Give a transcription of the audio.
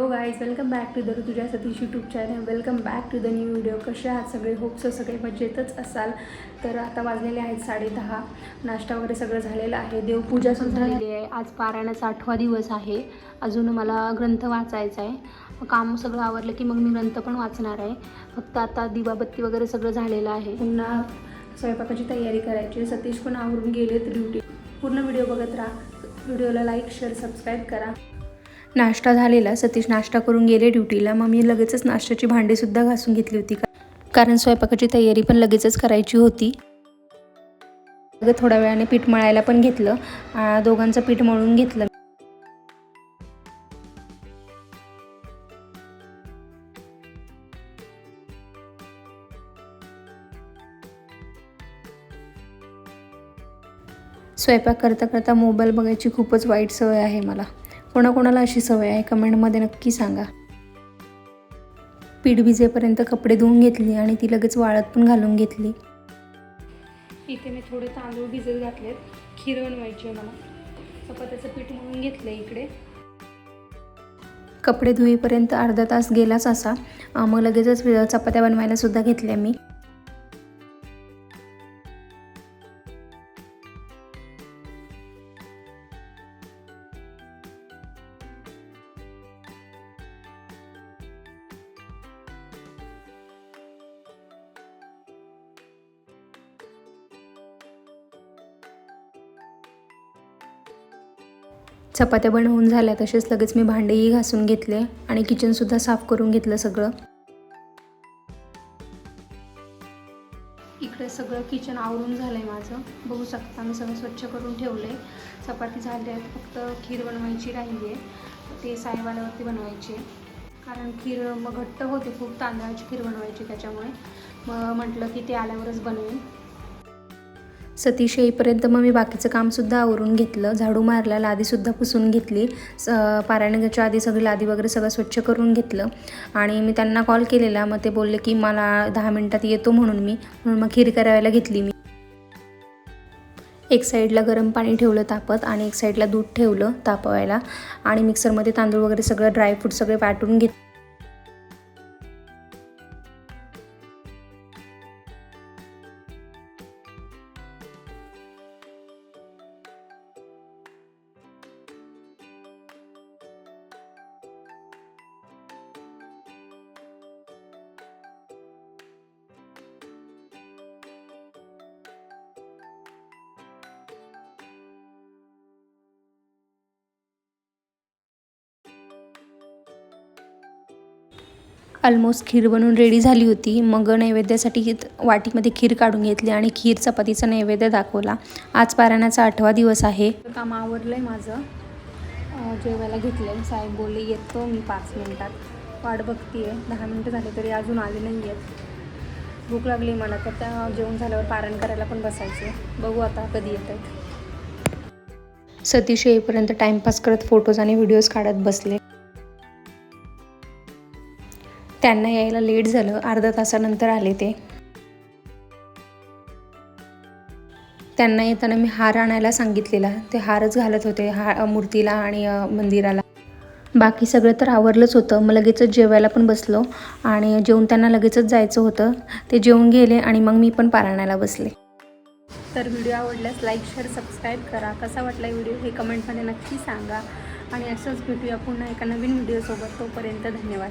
हो guys welcome back to the तुझ्या Satish YouTube channel welcome back to the new video कसे आहात सगळे? होप्स सगळे मजेतच असाल. तर आता वाजलेले आहेत साडेदहा. नाश्ता वगैरे सगळं झालेलं आहे. देवपूजा सुद्धा झालेली आहे. आज पारायणाचा आठवा दिवस आहे. अजून मला ग्रंथ वाचायचा आहे. काम सगळं आवरलं की मग मी ग्रंथ पण वाचणार आहे. फक्त आता दिवाबत्ती वगैरे सगळं झालेलं आहे. पुन्हा स्वयंपाकाची तयारी करायची. सतीश पण आवरून गेलेत ड्युटी. पूर्ण व्हिडिओ बघत राहा. व्हिडिओला लाईक शेअर सबस्क्राईब करा. नाश्ता झालेला सतीश नाश्ता करून गेले ड्युटीला. मग मी लगेचच नाश्त्याची भांडीसुद्धा घासून घेतली होती. का कारण स्वयंपाकाची तयारी पण लगेचच करायची होती. अगं थोड्या वेळाने पीठ मळायला पण घेतलं. दोघांचं पीठ मळून घेतलं. स्वयंपाक करता करता मोबाईल बघायची खूपच वाईट सवय आहे मला. कोणाकोणाला अशी सवय आहे कमेंटमध्ये नक्की सांगा. पीठ भिजेपर्यंत कपडे धुवून घेतली आणि ती लगेच वाळत पण घालून घेतली. इथे मी थोडे तांदूळ भिजत घातलेत. खीर बनवायची आहे मला. चपात्याचं पीठ म्हणून घेतलं इकडे. कपडे धुईपर्यंत अर्धा तास गेलाच असा. मग लगेचच चपात्या बनवायला सुद्धा घेतल्या मी. चपात्या बनवून झाल्या तसेच लगेच मी भांडेही घासून घेतले आणि किचनसुद्धा साफ करून घेतलं सगळं. इकडे सगळं किचन आवरून झालं आहे माझं. बघू शकता मी सगळं स्वच्छ करून ठेवलं आहे चपाती झाली आहेत फक्त खीर बनवायची राहिली आहे ते साहेबाल्यावरती बनवायची. आहे कारण खीर मग घट्ट होते खूप तांदळाची खीर बनवायची त्याच्यामुळे. मग म्हटलं की ते आल्यावरच बनवेन. सतीश येईपर्यंत मग मी बाकीचं कामसुद्धा आवरून घेतलं. झाडू मारला लादीसुद्धा पुसून घेतली. स पारायणाच्या आधी सगळी लादी वगैरे सगळं स्वच्छ करून घेतलं. आणि मी त्यांना कॉल केलेला. मग ते बोलले की मला दहा मिनटात येतो म्हणून मी. म्हणून मग खीर करायला घेतली मी. एक साईडला गरम पाणी ठेवलं तापत आणि एक साईडला दूध ठेवलं तापवायला. आणि मिक्सरमध्ये तांदूळ वगैरे सगळं ड्रायफ्रूट सगळे वाटून घेत ऑलमोस्ट खीर बनवून रेडी झाली होती. मग नैवेद्यासाठी वाटीमध्ये खीर काढून घेतली आणि खीर चपातीचा नैवेद्य दाखवला. आज पारायणाचा आठवा दिवस आहे. काम आवरलं आहे माझं जेवायला घेतलं आहे साहेब बोलले येतो मी पाच मिनटात. वाट बघते आहे दहा मिनटं झाले तरी अजून आले नाही आहेत भूक लागली मला तर त्या जेवण झाल्यावर पारायण करायला पण बसायचे बघू आता कधी येत आहेत सतीश येईपर्यंत टाईमपास करत फोटोज आणि व्हिडिओज काढत बसले. त्यांना यायला लेट झालं. अर्धा तासानंतर आले ते. त्यांना येताना मी हार आणायला सांगितलेला. ते हारच घालत होते हा मूर्तीला आणि मंदिराला. बाकी सगळं तर आवरलंच होतं. मग लगेचच जेवायला पण बसलो आणि जेवून त्यांना लगेचच जायचं होतं. ते जेवून गेले आणि मग मी पण पारायणाला बसले. तर व्हिडिओ आवडल्यास लाईक शेअर सबस्क्राईब करा. कसा वाटला व्हिडिओ हे कमेंटमध्ये नक्की सांगा. आणि असंच भेटूया पुन्हा एका नवीन व्हिडिओसोबत. तोपर्यंत धन्यवाद.